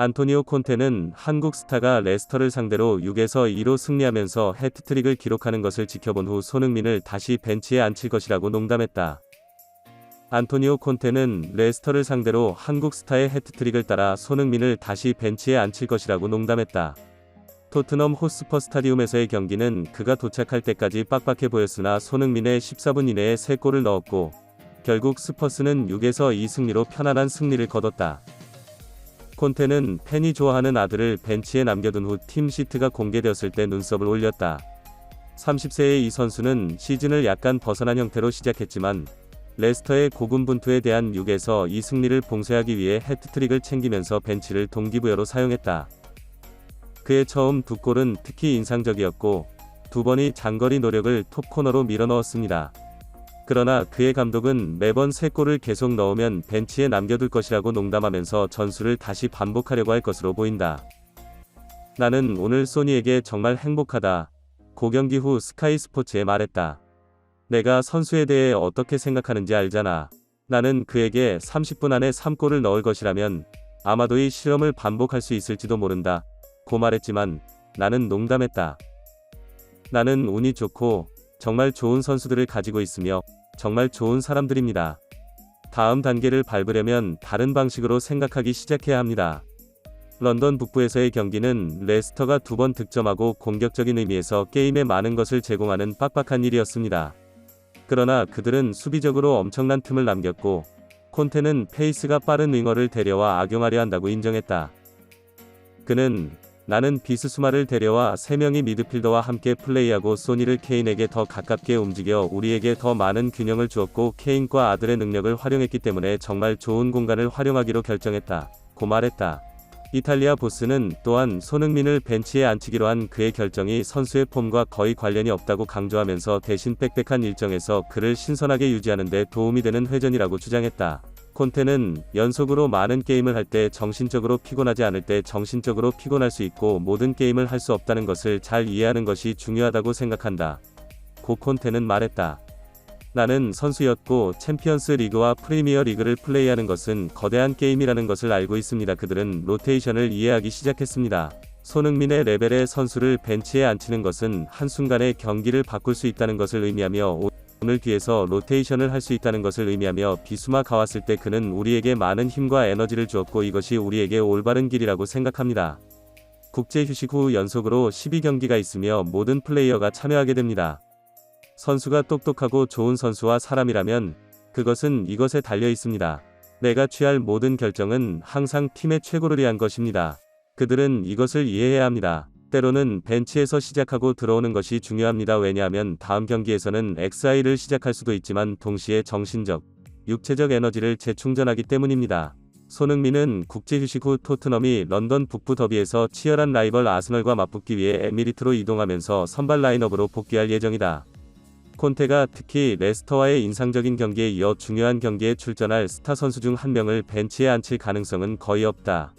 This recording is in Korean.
안토니오 콘테는 한국 스타가 레스터를 상대로 6에서 2로 승리하면서 해트트릭을 기록하는 것을 지켜본 후 손흥민을 다시 벤치에 앉힐 것이라고 농담했다. 안토니오 콘테는 레스터를 상대로 한국 스타의 해트트릭을 따라 손흥민을 다시 벤치에 앉힐 것이라고 농담했다. 토트넘 호스퍼 스타디움에서의 경기는 그가 도착할 때까지 빡빡해 보였으나 손흥민의 14분 이내에 3골을 넣었고 결국 스퍼스는 6에서 2 승리로 편안한 승리를 거뒀다. 콘테는 팬이 좋아하는 아들을 벤치에 남겨둔 후 팀 시트가 공개되었을 때 눈썹을 올렸다. 30세의 이 선수는 시즌을 약간 벗어난 형태로 시작했지만 레스터의 고군분투에 대한 6에서 2 승리를 봉쇄하기 위해 해트트릭을 챙기면서 벤치를 동기부여로 사용했다. 그의 처음 두 골은 특히 인상적이었고 두 번이 장거리 노력을 톱 코너로 밀어넣었습니다. 그러나 그의 감독은 매번 세 골을 계속 넣으면 벤치에 남겨둘 것이라고 농담하면서 전술을 다시 반복하려고 할 것으로 보인다. 나는 오늘 소니에게 정말 행복하다. 고경기 후 스카이 스포츠에 말했다. 내가 선수에 대해 어떻게 생각하는지 알잖아. 나는 그에게 30분 안에 3골을 넣을 것이라면 아마도 이 실험을 반복할 수 있을지도 모른다. 고 말했지만 나는 농담했다. 나는 운이 좋고 정말 좋은 선수들을 가지고 있으며 정말 좋은 사람들입니다. 다음 단계를 밟으려면 다른 방식으로 생각하기 시작해야 합니다. 런던 북부에서의 경기는 레스터가 두 번 득점하고 공격적인 의미에서 게임에 많은 것을 제공하는 빡빡한 일이었습니다. 그러나 그들은 수비적으로 엄청난 틈을 남겼고 콘테는 페이스가 빠른 윙어를 데려와 악용하려 한다고 인정했다. 그는 나는 비스수마를 데려와 3명이 미드필더와 함께 플레이하고 소니를 케인에게 더 가깝게 움직여 우리에게 더 많은 균형을 주었고 케인과 아들의 능력을 활용했기 때문에 정말 좋은 공간을 활용하기로 결정했다. 고 말했다. 이탈리아 보스는 또한 손흥민을 벤치에 앉히기로 한 그의 결정이 선수의 폼과 거의 관련이 없다고 강조하면서 대신 빽빽한 일정에서 그를 신선하게 유지하는 데 도움이 되는 회전이라고 주장했다. 콘테는 연속으로 많은 게임을 할 때 정신적으로 피곤하지 않을 때 정신적으로 피곤할 수 있고 모든 게임을 할 수 없다는 것을 잘 이해하는 것이 중요하다고 생각한다. 고 콘테는 말했다. 나는 선수였고 챔피언스 리그와 프리미어 리그를 플레이하는 것은 거대한 게임이라는 것을 알고 있습니다. 그들은 로테이션을 이해하기 시작했습니다. 손흥민의 레벨의 선수를 벤치에 앉히는 것은 한순간에 경기를 바꿀 수 있다는 것을 의미하며 오늘 뒤에서 로테이션을 할 수 있다는 것을 의미하며 비수마가 왔을 때 그는 우리에게 많은 힘과 에너지를 주었고 이것이 우리에게 올바른 길이라고 생각합니다. 국제 휴식 후 연속으로 12경기가 있으며 모든 플레이어가 참여하게 됩니다. 선수가 똑똑하고 좋은 선수와 사람이라면 그것은 이것에 달려 있습니다. 내가 취할 모든 결정은 항상 팀의 최고를 위한 것입니다. 그들은 이것을 이해해야 합니다. 때로는 벤치에서 시작하고 들어오는 것이 중요합니다. 왜냐하면 다음 경기에서는 XI를 시작할 수도 있지만 동시에 정신적, 육체적 에너지를 재충전하기 때문입니다. 손흥민은 국제 휴식 후 토트넘이 런던 북부 더비에서 치열한 라이벌 아스널과 맞붙기 위해 에미리트로 이동하면서 선발 라인업으로 복귀할 예정이다. 콘테가 특히 레스터와의 인상적인 경기에 이어 중요한 경기에 출전할 스타 선수 중 한 명을 벤치에 앉힐 가능성은 거의 없다.